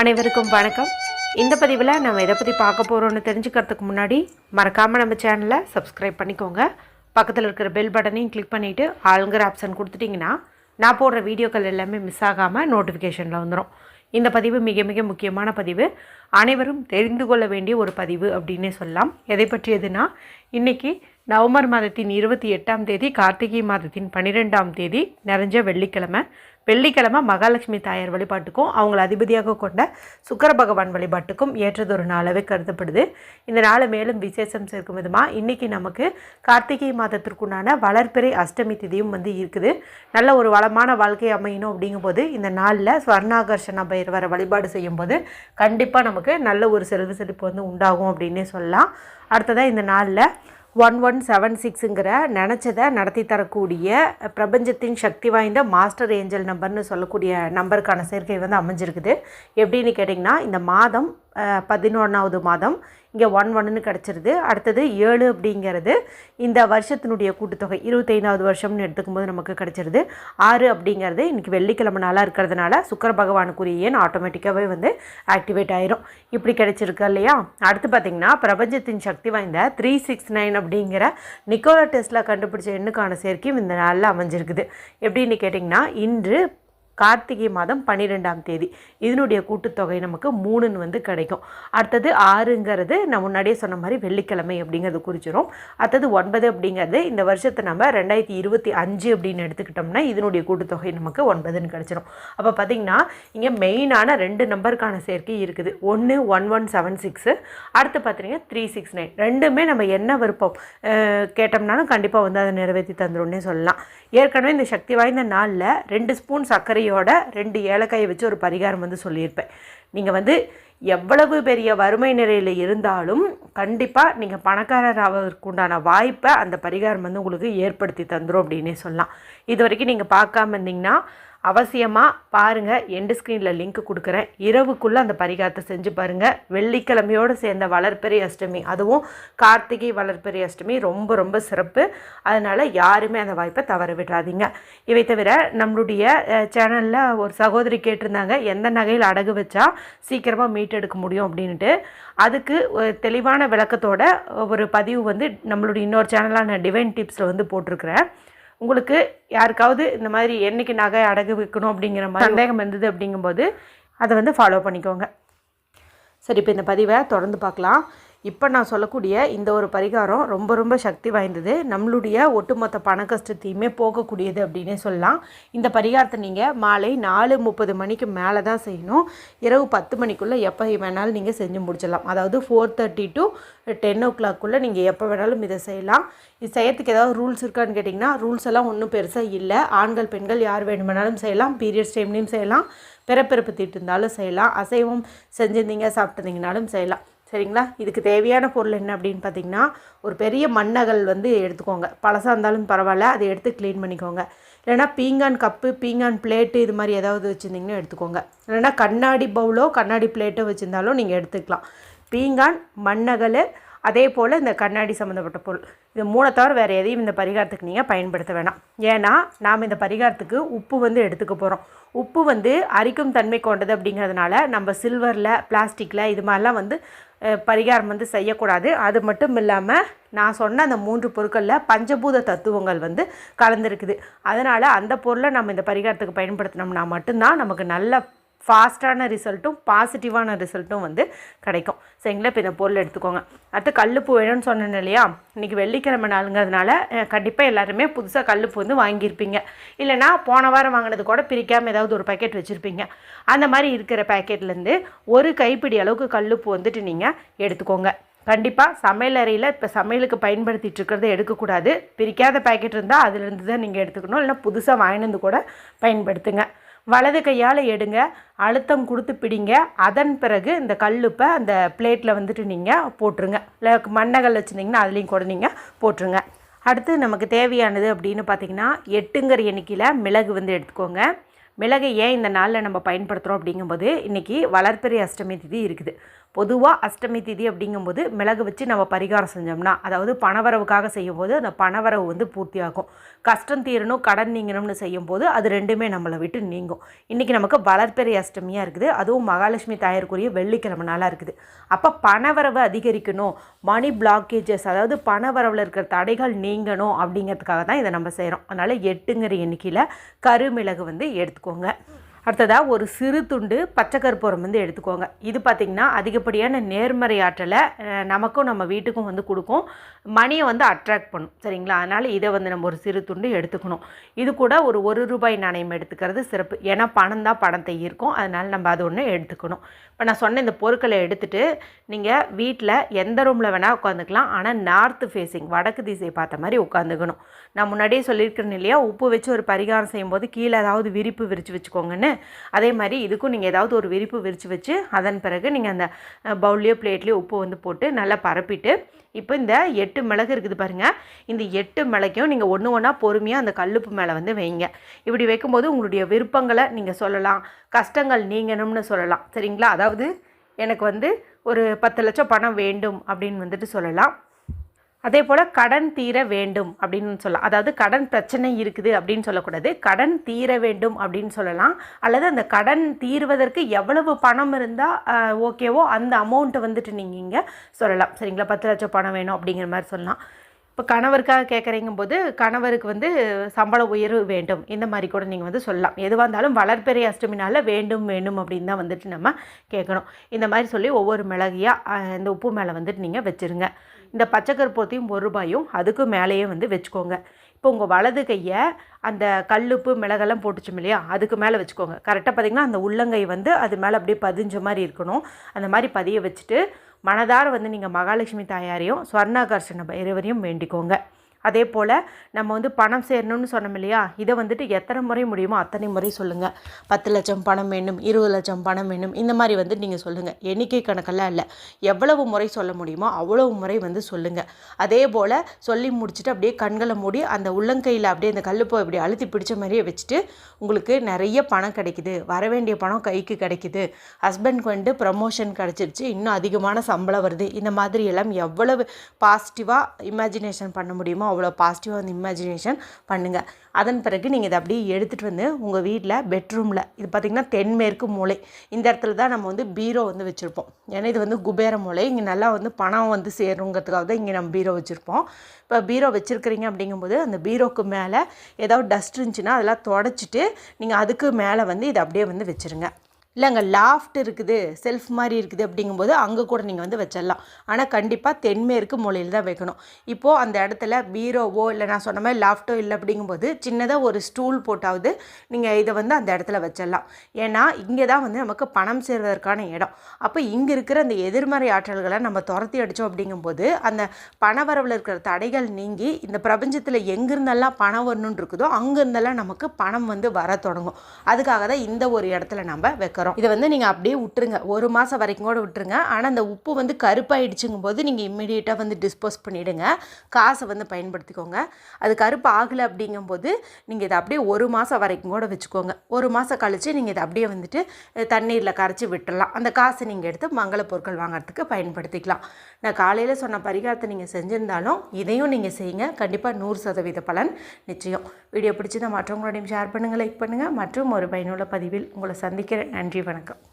அனைவருக்கும் வணக்கம். இந்த பதிவில் நம்ம எதை பற்றி பார்க்க போகிறோம்னு தெரிஞ்சுக்கிறதுக்கு முன்னாடி மறக்காமல் நம்ம சேனலை சப்ஸ்கிரைப் பண்ணிக்கோங்க. பக்கத்தில் இருக்கிற பெல் பட்டனையும் கிளிக் பண்ணிவிட்டு ஆளுங்கிற ஆப்ஷன் கொடுத்துட்டிங்கன்னா நான் போடுற வீடியோக்கள் எல்லாமே மிஸ் ஆகாமல் நோட்டிஃபிகேஷனில் வந்துடும் இந்த பதிவு மிக மிக முக்கியமான பதிவு. அனைவரும் தெரிந்து கொள்ள வேண்டிய ஒரு பதிவு அப்படின்னே சொல்லலாம். எதை பற்றியதுன்னா இன்றைக்கி நவம்பர் மாதத்தின் இருபத்தி எட்டாம் தேதி கார்த்திகை மாதத்தின் பன்னிரெண்டாம் தேதி நிறைஞ்ச வெள்ளிக்கிழமை. வெள்ளிக்கிழமை மகாலட்சுமி தாயார் வழிபாட்டுக்கும் அவங்கள அதிபதியாக கொண்ட சுக்கர பகவான் வழிபாட்டுக்கும் ஏற்றதொரு நாளாகவே கருதப்படுது. இந்த நாளை மேலும் விசேஷம் சேர்க்கும் விதமாக இன்றைக்கி நமக்கு கார்த்திகை மாதத்திற்குண்டான வளர்ப்பிறை அஷ்டமி திதியும் வந்து இருக்குது. நல்ல ஒரு வளமான வாழ்க்கை அமையணும் அப்படிங்கும்போது இந்த நாளில் ஸ்வர்ணாகர்ஷண பைரவரை வழிபாடு செய்யும்போது கண்டிப்பாக நமக்கு நல்ல ஒரு செல்வ செழிப்பு வந்து உண்டாகும் அப்படின்னே சொல்லலாம். அடுத்ததாக இந்த நாளில் ஒன் ஒன் செவன் சிக்ஸுங்கிற நினச்சதை நடத்தி தரக்கூடிய பிரபஞ்சத்தின் சக்தி வாய்ந்த மாஸ்டர் ஏஞ்சல் நம்பர்னு சொல்லக்கூடிய நம்பருக்கான சேர்க்கை வந்து அமைஞ்சிருக்குது. எப்படின்னு கேட்டிங்கன்னா இந்த மாதம் பதினொன்றாவது மாதம். இங்கே ஒன் ஒன்னு கிடச்சிருது. அடுத்தது ஏழு அப்படிங்கிறது இந்த வருஷத்தினுடைய கூட்டுத்தொகை. இருபத்தைந்தாவது வருஷம்னு எடுத்துக்கும்போது நமக்கு கிடச்சிருது. ஆறு அப்படிங்கிறது இன்றைக்கி வெள்ளிக்கிழமை நாளாக இருக்கிறதுனால சுக்கர பகவானுக்குரிய ஏன் ஆட்டோமேட்டிக்காகவே வந்து ஆக்டிவேட் ஆயிரும். இப்படி கிடைச்சிருக்கு இல்லையா? அடுத்து பார்த்திங்கன்னா பிரபஞ்சத்தின் சக்தி வாய்ந்த த்ரீ சிக்ஸ் நைன் அப்படிங்கிற நிக்கோலா டெஸ்ட்டில் கண்டுபிடிச்ச எண்ணுக்கான சேர்க்கையும் இந்த நாளில் அமைஞ்சிருக்குது. எப்படின்னு கேட்டிங்கன்னா இன்று கார்த்திகை மாதம் பன்னிரெண்டாம் தேதி. இதனுடைய கூட்டுத்தொகை நமக்கு மூணுன்னு வந்து கிடைக்கும். அடுத்தது ஆறுங்கிறது நான் முன்னாடியே சொன்ன மாதிரி வெள்ளிக்கிழமை அப்படிங்கிறது குறிச்சிடும் அடுத்தது ஒன்பது அப்படிங்கிறது இந்த வருஷத்தை நம்ம ரெண்டாயிரத்தி இருபத்தி அஞ்சு அப்படின்னு எடுத்துக்கிட்டோம்னா இதனுடைய கூட்டுத்தொகை நமக்கு ஒன்பதுன்னு கிடச்சிரும். அப்போ பார்த்திங்கன்னா இங்கே மெயினான ரெண்டு நம்பருக்கான சேர்க்கை இருக்குது. ஒன்று ஒன் ஒன் செவன் சிக்ஸு அடுத்து பார்த்தீங்கன்னா த்ரீ சிக்ஸ் நைன் ரெண்டுமே நம்ம என்ன விருப்பம்? கேட்டோம்னாலும் கண்டிப்பாக வந்து அதை நிறைவேற்றி தந்துடும்னே சொல்லலாம். ஏற்கனவே இந்த சக்தி வாய்ந்த நாளில் ரெண்டு ஸ்பூன் சர்க்கரையோட ரெண்டு ஏலக்காயை வச்சு ஒரு பரிகாரம் வந்து சொல்லியிருப்பேன். நீங்கள் வந்து எவ்வளவு பெரிய வறுமை நிலையில் இருந்தாலும் கண்டிப்பாக நீங்கள் பணக்காரர் ஆவதற்கு உண்டான வாய்ப்பை அந்த பரிகாரம் வந்து உங்களுக்கு ஏற்படுத்தி தந்துடும் அப்படின்னே சொல்லலாம். இது வரைக்கும் நீங்கள் பார்க்காம இருந்தீங்கன்னா அவசியமாக பாருங்கள் எண்டு ஸ்க்ரீனில் லிங்க் கொடுக்குறேன். இரவுக்குள்ளே அந்த பரிகாரத்தை செஞ்சு பாருங்கள் வெள்ளிக்கிழமையோடு சேர்ந்த வளர்ப்பெரிய அஷ்டமி அதுவும் கார்த்திகை வளர்ப்பெரிய அஷ்டமி ரொம்ப ரொம்ப சிறப்பு. அதனால் யாருமே அந்த வாய்ப்பை தவற விடாதீங்க. இவை தவிர நம்மளுடைய சேனலில் ஒரு சகோதரி கேட்டிருந்தாங்க எந்த நகையில் அடகு வச்சா சீக்கிரமாக மீட்டெடுக்க முடியும்? அப்படின்ட்டு அதுக்கு தெளிவான விளக்கத்தோட ஒரு பதிவு வந்து நம்மளுடைய இன்னொரு சேனலான டிவைன் டிப்ஸில் வந்து போட்டிருக்கிறேன். உங்களுக்கு யாருக்காவது இந்த மாதிரி என்றைக்கு நகை அடகு வைக்கணும் அப்படிங்கிற மாதிரி சந்தேகம் இருந்தது அப்படிங்கும்போது அதை வந்து ஃபாலோ பண்ணிக்கோங்க. சரி இப்போ இந்த பதிவை தொடர்ந்து பார்க்கலாம். இப்போ நான் சொல்லக்கூடிய இந்த ஒரு பரிகாரம் ரொம்ப ரொம்ப சக்தி வாய்ந்தது. நம்மளுடைய ஒட்டுமொத்த பண கஷ்டத்தையுமே போகக்கூடியது அப்படின்னே சொல்லலாம். இந்த பரிகாரத்தை நீங்கள் மாலை நாலு முப்பது மணிக்கு மேலே தான் செய்யணும். இரவு பத்து மணிக்குள்ளே எப்போ வேணாலும் நீங்கள் செஞ்சு முடிச்சிடலாம். அதாவது ஃபோர் தேர்ட்டி டு டென் ஓ கிளாக்குள்ளே நீங்கள் எப்போ வேணாலும் இதை செய்யலாம். இது செய்யறதுக்கு ஏதாவது ரூல்ஸ் இருக்கான்னு கேட்டிங்கன்னா ரூல்ஸ் எல்லாம் ஒன்றும் பெருசாக இல்லை. ஆண்கள் பெண்கள் யார் வேணுமானாலும் செய்யலாம். பீரியட்ஸ் டைம்லேயும் செய்யலாம். பிறப்பிறப்பு தீட்டு இருந்தாலும் செய்யலாம். அசைவம் செஞ்சிருந்தீங்க சாப்பிட்டுருந்தீங்கனாலும் செய்யலாம். சரிங்களா? இதுக்கு தேவையான பொருள் என்ன அப்படின்னு பார்த்தீங்கன்னா ஒரு பெரிய மண்ணகல் வந்து எடுத்துக்கோங்க. பழசாக இருந்தாலும் பரவாயில்ல அதை எடுத்து க்ளீன் பண்ணிக்கோங்க. இல்லைனா பீங்கான் கப்பு பீங்கான் பிளேட்டு இது மாதிரி ஏதாவது வச்சுருந்தீங்கன்னா எடுத்துக்கோங்க. இல்லைனா கண்ணாடி பவுலோ கண்ணாடி பிளேட்டோ வச்சுருந்தாலும் நீங்கள் எடுத்துக்கலாம். பீங்கான் மண்ணகல் அதே போல் இந்த கண்ணாடி சம்மந்தப்பட்ட பொருள். இது மூணை தவிர வேறு எதையும் இந்த பரிகாரத்துக்கு நீங்கள் பயன்படுத்த வேணாம். ஏன்னா நாம் இந்த பரிகாரத்துக்கு உப்பு வந்து எடுத்துக்க போகிறோம் உப்பு வந்து அரிக்கும் தன்மை கொண்டது அப்படிங்கிறதுனால நம்ம சில்வரில் பிளாஸ்டிக்கில் இது மாதிரிலாம் வந்து பரிகாரம் வந்து செய்யக்கூடாது. அது மட்டும் இல்லாமல் நான் சொன்ன அந்த மூன்று பொருட்களில் பஞ்சபூத தத்துவங்கள் வந்து கலந்துருக்குது. அதனால் அந்த பொருளை நம்ம இந்த பரிகாரத்துக்கு பயன்படுத்தினோம்னா மட்டும்தான் நமக்கு நல்ல ஃபாஸ்ட்டான ரிசல்ட்டும் பாசிட்டிவான ரிசல்ட்டும் வந்து கிடைக்கும். சரிங்களா இப்போ இந்த பொருள் எடுத்துக்கோங்க. அடுத்து கல்லுப்பு வேணும்னு சொன்னேன் இல்லையா? இன்றைக்கி வெள்ளிக்கிழமை நாளுங்கிறதுனால கண்டிப்பாக எல்லாருமே புதுசாக கல்லுப்பு வந்து வாங்கியிருப்பீங்க. இல்லைனா போன வாரம் வாங்கினது கூட பிரிக்காமல் ஏதாவது ஒரு பேக்கெட் வச்சுருப்பீங்க. அந்த மாதிரி இருக்கிற பேக்கெட்லேருந்து ஒரு கைப்பிடி அளவுக்கு கல்லுப்பு வந்துட்டு நீங்கள் எடுத்துக்கோங்க. கண்டிப்பாக சமையல் அறையில் இப்போ சமையலுக்கு பயன்படுத்திகிட்டு இருக்கிறத எடுக்கக்கூடாது. பிரிக்காத பேக்கெட் இருந்தால் அதுலேருந்து தான் நீங்கள் எடுத்துக்கணும். இல்லைனா புதுசாக வாங்கினது கூட பயன்படுத்துங்க. வலது கையால் எடுங்க அழுத்தம் கொடுத்து பிடிங்க. அதன் பிறகு இந்த கல்லுப்பை அந்த பிளேட்டில் வந்துட்டு நீங்கள் போட்டுருங்க. இல்லை மண்ணகல் வச்சுருந்தீங்கன்னா அதுலேயும் கூட நீங்கள் போட்டுருங்க. அடுத்து நமக்கு தேவையானது அப்படின்னு பார்த்திங்கன்னா எட்டுங்கிற எண்ணிக்கையில் மிளகு வந்து எடுத்துக்கோங்க. மிளகை ஏன் இந்த நாளில் நம்ம பயன்படுத்துகிறோம் அப்படிங்கும்போது இன்றைக்கி வளர்ப்பறை அஷ்டமி திதி இருக்குது. பொதுவாக அஷ்டமி திதி அப்படிங்கும்போது மிளகு வச்சு நம்ம பரிகாரம் செஞ்சோம்னா அதாவது பணவரவுக்காக செய்யும்போது அந்த பணவரவு வந்து பூர்த்தியாகும். கஷ்டம் தீரணும் கடன் நீங்கணும்னு செய்யும்போது அது ரெண்டுமே நம்மளை விட்டு நீங்கும். இன்றைக்கி நமக்கு வளர்ப்பெரிய அஷ்டமியாக இருக்குது. அதுவும் மகாலட்சுமி தாயருக்குரிய வெள்ளிக்கிழமை நாளாக இருக்குது. அப்போ பணவரவு அதிகரிக்கணும். மணி பிளாக்கேஜஸ் அதாவது பணவரவில் இருக்கிற தடைகள் நீங்கணும் அப்படிங்கிறதுக்காக தான் இதை நம்ம செய்கிறோம் அதனால் எட்டுங்கிற எண்ணிக்கையில் கருமிளகு வந்து எடுத்துக்கோங்க. அடுத்ததாக ஒரு சிறு துண்டு பச்சை கற்பூரம் வந்து எடுத்துக்கோங்க. இது பார்த்திங்கன்னா அதிகப்படியான நேர்மறை ஆற்றலை நமக்கும் நம்ம வீட்டுக்கும் வந்து கொடுக்கும். மணியை வந்து அட்ராக்ட் பண்ணும். சரிங்களா? அதனால் இதை வந்து நம்ம ஒரு சிறு துண்டு எடுத்துக்கணும். இது கூட ஒரு ஒரு ரூபாய் நாணயம் எடுத்துக்கிறது சிறப்பு. ஏன்னா பணம் தான் பணத்தை ஈர்க்கும் அதனால் நம்ம அது ஒன்று எடுத்துக்கணும். இப்போ நான் சொன்ன இந்த பொருட்களை எடுத்துகிட்டு நீங்கள் வீட்டில் எந்த ரூமில் வேணால் உட்காந்துக்கலாம். ஆனால் நார்த்து ஃபேஸிங் வடக்கு திசையை பார்த்த மாதிரி உட்காந்துக்கணும். நான் முன்னாடியே சொல்லியிருக்கிறேன் இல்லையா? உப்பு வச்சு ஒரு பரிகாரம் செய்யும்போது கீழே ஏதாவது விரிப்பு விரித்து வச்சுக்கோங்கன்னு அதே மாதிரி இதுக்கும் நீங்கள் ஏதாவது ஒரு விரிப்பு விரித்து வச்சு அதன் பிறகு நீங்கள் அந்த பவுல்லையோ பிளேட்லேயோ உப்பு வந்து போட்டு நல்லா பரப்பிட்டு இப்போ இந்த எட்டு மிளகு இருக்குது பாருங்கள் இந்த எட்டு மிளகையும் நீங்கள் ஒன்று ஒன்றா பொறுமையாக அந்த கல்லுப்பு மேலே வந்து வைங்க. இப்படி வைக்கும்போது உங்களுடைய விருப்பங்களை நீங்கள் சொல்லலாம். கஷ்டங்கள் நீங்கணும்னு சொல்லலாம். சரிங்களா? அதாவது எனக்கு வந்து ஒரு பத்து லட்சம் பணம் வேண்டும் அப்படின்னு வந்துட்டு சொல்லலாம். அதே போல் கடன் தீர வேண்டும் அப்படின்னு சொல்லலாம் அதாவது கடன் பிரச்சனை இருக்குது அப்படின்னு சொல்லக்கூடாது. கடன் தீர வேண்டும் அப்படின்னு சொல்லலாம். அல்லது அந்த கடன் தீர்வதற்கு எவ்வளவு பணம் இருந்தால் ஓகேவோ அந்த அமௌண்ட்டை வந்துட்டு நீங்கள் இங்கே சொல்லலாம். சரிங்களா? பத்து லட்சம் பணம் வேணும் அப்படிங்கிற மாதிரி சொல்லலாம். இப்போ கணவருக்காக கேட்குறீங்கும் போது கணவருக்கு வந்து சம்பள உயர்வு வேண்டும். இந்த மாதிரி கூட நீங்கள் வந்து சொல்லலாம். எதுவாக இருந்தாலும் வளர்ப்பெரிய அஷ்டமினால வேண்டும் வேண்டும் அப்படின்னு தான் வந்துட்டு நம்ம கேட்கணும் இந்த மாதிரி சொல்லி ஒவ்வொரு மிளகையாக இந்த உப்பு மேலே வந்துட்டு நீங்கள் வச்சுருங்க. இந்த பச்சைக்கருப்பூரத்தையும் ஒரு ரூபாயும் அதுக்கு மேலேயே வந்து வச்சுக்கோங்க. இப்போ உங்கள் வலது கையை அந்த கல்லுப்பு மிளகெல்லாம் போட்டுச்சோம் இல்லையா அதுக்கு மேலே வச்சுக்கோங்க. கரெக்டாக பார்த்தீங்கன்னா அந்த உள்ளங்கை வந்து அது மேலே அப்படியே பதிஞ்ச மாதிரி இருக்கணும். அந்த மாதிரி பதிய வச்சுட்டு மனதார வந்து நீங்கள் மகாலட்சுமி தாயாரையும் ஸ்வர்ணாகர்ஷண பைரவரையும் வேண்டிக்கோங்க. அதே போல் நம்ம வந்து பணம் சேரணும்னு சொன்னோம் இல்லையா? இதை வந்துட்டு எத்தனை முறை முடியுமோ அத்தனை முறை சொல்லுங்கள் பத்து லட்சம் பணம் வேணும் இருபது லட்சம் பணம் வேணும் இந்த மாதிரி வந்து நீங்கள் சொல்லுங்கள் எண்ணிக்கை கணக்கெல்லாம் இல்லை. எவ்வளவு முறை சொல்ல முடியுமோ அவ்வளவு முறை வந்து சொல்லுங்கள் அதே போல் சொல்லி முடிச்சுட்டு அப்படியே கண்களை மூடி அந்த உள்ளங்கையில் அப்படியே அந்த கல்லுப்போ இப்படி அழுத்தி பிடிச்ச மாதிரியே வச்சுட்டு உங்களுக்கு நிறைய பணம் கிடைக்குது. வர வேண்டிய பணம் கைக்கு கிடைக்குது. ஹஸ்பண்ட்க்கு வந்து ப்ரமோஷன் கிடச்சிருச்சு. இன்னும் அதிகமான சம்பளம் வருது. இந்த மாதிரி எல்லாம் எவ்வளவு பாசிட்டிவாக இமேஜினேஷன் பண்ண முடியுமோ அவ்வளோ பாசிட்டிவாக வந்து இமேஜினேஷன் பண்ணுங்கள் அதன் பிறகு நீங்கள் இதை அப்படியே எடுத்துகிட்டு வந்து உங்கள் வீட்டில் பெட்ரூமில் இது பார்த்திங்கன்னா தென்மேற்கு மூலை இந்த இடத்துல தான் நம்ம வந்து பீரோ வந்து வச்சுருப்போம். ஏன்னா இது வந்து குபேர மூலை இங்கே நல்லா வந்து பணம் வந்து சேருங்கிறதுக்காக தான் இங்கே நம்ம பீரோ வச்சுருப்போம். இப்போ பீரோ வச்சுருக்கிறீங்க அப்படிங்கும்போது அந்த பீரோக்கு மேலே ஏதாவது டஸ்ட் இருந்துச்சுன்னா அதெல்லாம் தொடச்சிட்டு நீங்கள் அதுக்கு மேலே வந்து இதை அப்படியே வந்து வச்சுருங்க. இல்லைங்க லாஃப்ட் இருக்குது செல்ஃப் மாதிரி இருக்குது அப்படிங்கும்போது அங்கே கூட நீங்கள் வந்து வச்சிடலாம். ஆனால் கண்டிப்பாக தென்மேற்கு மூலையில் தான் வைக்கணும். இப்போது அந்த இடத்துல பீரோவோ இல்லை நான் சொன்ன மாதிரி லாஃப்ட்டோ இல்லை அப்படிங்கும்போது சின்னதாக ஒரு ஸ்டூல் போட்டாவது நீங்கள் இதை வந்து அந்த இடத்துல வச்சிடலாம். ஏன்னா இங்கே தான் வந்து நமக்கு பணம் சேர்வதற்கான இடம். அப்போ இங்கே இருக்கிற அந்த எதிர்மறை ஆற்றல்களை நம்ம துரத்தி அடித்தோம் அப்படிங்கும்போது அந்த பணவரவில் இருக்கிற தடைகள் நீங்கி இந்த பிரபஞ்சத்தில் எங்கேருந்தெல்லாம் பணம் வரணுன்னு இருக்குதோ அங்கேருந்தெல்லாம் நமக்கு பணம் வந்து வர தொடங்கும். அதுக்காக தான் இந்த ஒரு இடத்துல நம்ம வைக்கிறோம் இதை வந்து நீங்கள் அப்படியே விட்டுருங்க. ஒரு மாதம் வரைக்கும் கூட விட்டுருங்க. ஆனால் அந்த உப்பு வந்து கருப்பாயிடுச்சுங்கும் போது நீங்கள் இம்மிடியேட்டாக வந்து டிஸ்போஸ் பண்ணிவிடுங்க காசை வந்து பயன்படுத்திக்கோங்க. அது கருப்பு ஆகலை அப்படிங்கும்போது நீங்கள் இதை அப்படியே ஒரு மாதம் வரைக்கும் கூட வச்சுக்கோங்க. ஒரு மாதம் கழித்து நீங்கள் இதை அப்படியே வந்துட்டு தண்ணீரில் கரைச்சி விட்டுடலாம். அந்த காசை நீங்கள் எடுத்து மங்கள பொருட்கள் வாங்குறதுக்கு பயன்படுத்திக்கலாம். நான் காலையில் சொன்ன பரிகாரத்தை நீங்கள் செஞ்சுருந்தாலும் இதையும் நீங்கள் செய்யுங்க. கண்டிப்பாக நூறு சதவீத பலன் நிச்சயம். வீடியோ பிடிச்சிருந்தா மற்றவங்களோடையும் ஷேர் பண்ணுங்கள் லைக் பண்ணுங்கள் மற்றும் ஒரு பயனுள்ள பதிவில் உங்களை சந்திக்கிறேன். நன்றி. நன்றி வணக்கம்.